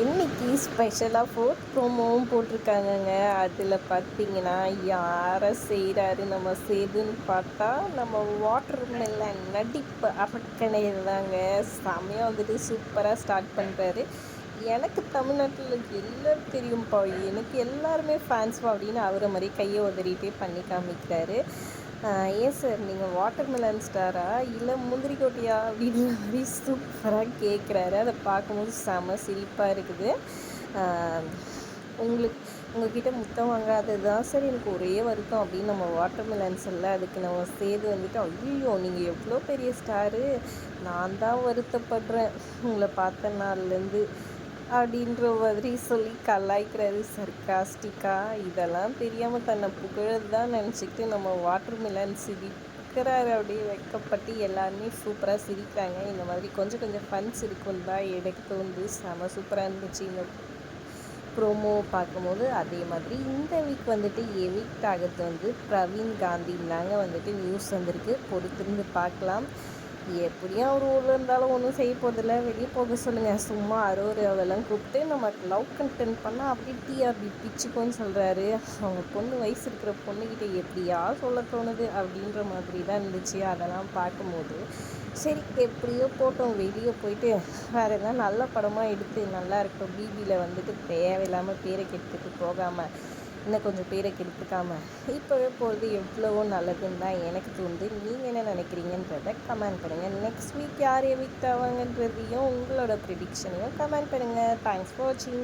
இன்னைக்கு ஸ்பெஷலாக ஃபோர்த் ப்ரோமோவும் போட்டிருக்காங்கங்க. அதில் பார்த்தீங்கன்னா யாரை செய்கிறாரு நம்ம செய்துன்னு பார்த்தா நம்ம வாட்டர் மெலன் நடிப்பு அரக்கணையில் தாங்க செமையாக வந்துட்டு சூப்பராக ஸ்டார்ட் பண்ணுறாரு எனக்கு தமிழ்நாட்டில் எல்லோரும் தெரியும்ப்பா எனக்கு எல்லாருமே ஃபேன்ஸ்பா அப்படின்னு அவரை மாதிரி கையை உதறிட்டே பண்ணி காமிக்கிறாரு. ஏன் சார் நீங்கள் வாட்டர் மெலன் ஸ்டாரா இல்லை முந்திரி கொட்டியா அப்படின்ற மாதிரி சூப்பராக கேட்குறாரு அதை பார்க்கும்போது செம சிரிப்பாக இருக்குது. உங்களுக்கு உங்ககிட்ட முத்தம் வாங்காதது தான் சார் எனக்கு ஒரே வருத்தம் அப்படின்னு நம்ம வாட்டர் மெலன்ஸ் இல்லை அதுக்கு நம்ம சேது வந்துட்டு ஐயோ நீங்கள் எவ்வளோ பெரிய ஸ்டாரு நான் தான் வருத்தப்படுறேன். உங்களை பார்த்த நாள்லேருந்து அப்படின்ற மாதிரி சொல்லி கலாய்க்கிறது சர்க்காஸ்டிக்காக இதெல்லாம் தெரியாமல் தன்னை புகழது தான் நினச்சிக்கிட்டு நம்ம வாட்டர் மிலன் சிரிக்கிறாரு. அப்படியே வைக்கப்பட்டு எல்லாருமே சூப்பராக சிரிக்கிறாங்க. இந்த மாதிரி கொஞ்சம் கொஞ்சம் ஃபன்ஸ் இருக்குன்னு தான் எனக்கு வந்து செம சூப்பராக இருந்துச்சு. இந்த ப்ரோமோ பார்க்கும்போது அதே மாதிரி இந்த வீக் வந்துட்டு எவிக்ட் ஆகிறது வந்து பிரவீன் காந்தி தாங்க வந்துட்டு நியூஸ் வந்திருக்கு. பொறுத்திருந்து பார்க்கலாம். எப்படியும் அவர் ஊரில் இருந்தாலும் ஒன்றும் செய்ய போதில்ல வெளியே போக சொல்லுங்கள் சும்மா அரோரு அவெல்லாம் கூப்பிட்டு நம்ம லவ் கண்டென்ட் பண்ணால் அப்படி டிஆர்பி பிச்சுக்கோன்னு சொல்கிறாரு அவங்க பொண்ணு வயசு இருக்கிற பொண்ணுக்கிட்ட எப்படியா சொல்ல தோணுது அப்படின்ற மாதிரி தான் இருந்துச்சு. அதெல்லாம் பார்க்கும்போது சரி எப்படியோ போட்டோம். வெளியே போயிட்டு வேறு எதாவது நல்ல படமாக எடுத்து நல்லா இருக்கும். பிபியில் வந்துட்டு தேவையில்லாமல் பேரை கெடுத்துட்டு போகாமல் இன்னும் கொஞ்சம் பேரை கெடுத்துக்காம. இப்போவே போகிறது எவ்வளவோ நல்லதுன்னு தான் எனக்கு தோணுது. நீங்கள் என்ன நினைக்கிறீங்கன்றத கமெண்ட் பண்ணுங்கள் நெக்ஸ்ட் வீக் யார் எவிக்ட் ஆவாங்கன்றதையும் உங்களோட ப்ரிடிக்ஷனையும் கமெண்ட் பண்ணுங்கள் தேங்க்ஸ் ஃபார் வாட்சிங்